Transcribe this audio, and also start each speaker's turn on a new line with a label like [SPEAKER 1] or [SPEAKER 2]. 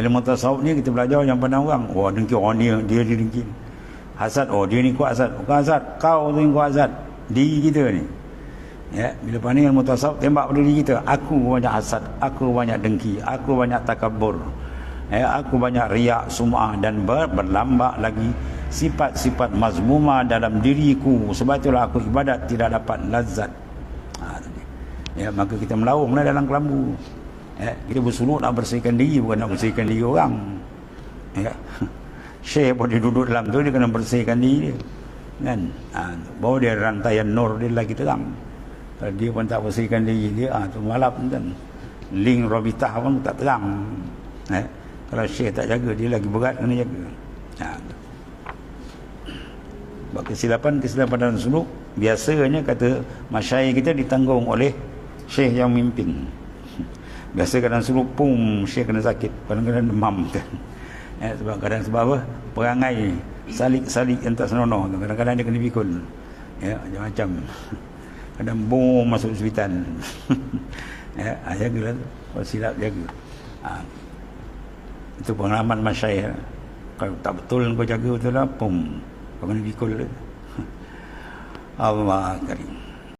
[SPEAKER 1] ilmu tasawuf ni kita belajar yang pandang orang. Wah dengki orang dia dia dia dengki hasad. Oh dia ni kuat hasad. Bukan hasad. Kau tu yang kuat hasad. Diri kita ni. Ya bila pandang ilmu tasawuf tembak pada diri kita. Aku banyak hasad. Aku banyak dengki. Aku banyak takabur. Ya aku banyak riak sum'ah dan ber, berlambak lagi sifat-sifat mazmumah dalam diriku. Sebab itulah aku ibadat tidak dapat lazat. Ha, ya maka kita melaunglah dalam kelambu Ya, kita bersuluk nak bersihkan diri bukan nak bersihkan diri orang. Ya. Syekh pun dia duduk dalam tu dia kena bersihkan diri dia. Kan? Ha, bawa dia rantaian nur dia lagi terang. Kalau dia pun tak bersihkan diri dia, ah ha, tu malap kan. Link Robitah pun tak terang. Ya. Kalau Syekh tak jaga dia lagi berat kena jaga. Ha. Sebab kesilapan-kesilapan dalam suluk biasanya kata masyayikh kita ditanggung oleh Syekh yang memimpin. Biasa kadang suruh pum Syekh kena sakit. Kadang-kadang demam kan eh, Sebab kadang sebab apa? Perangai. Salik-salik yang tak senonoh Kadang-kadang dia kena pikul Ya macam-macam. Kadang bom masuk hospital. Ya jaga lah Kalau silap jaga. Ha. Itu pengalaman masyayah Kalau tak betul kau jaga betul lah Pum. Kau kena pikul Allah Karim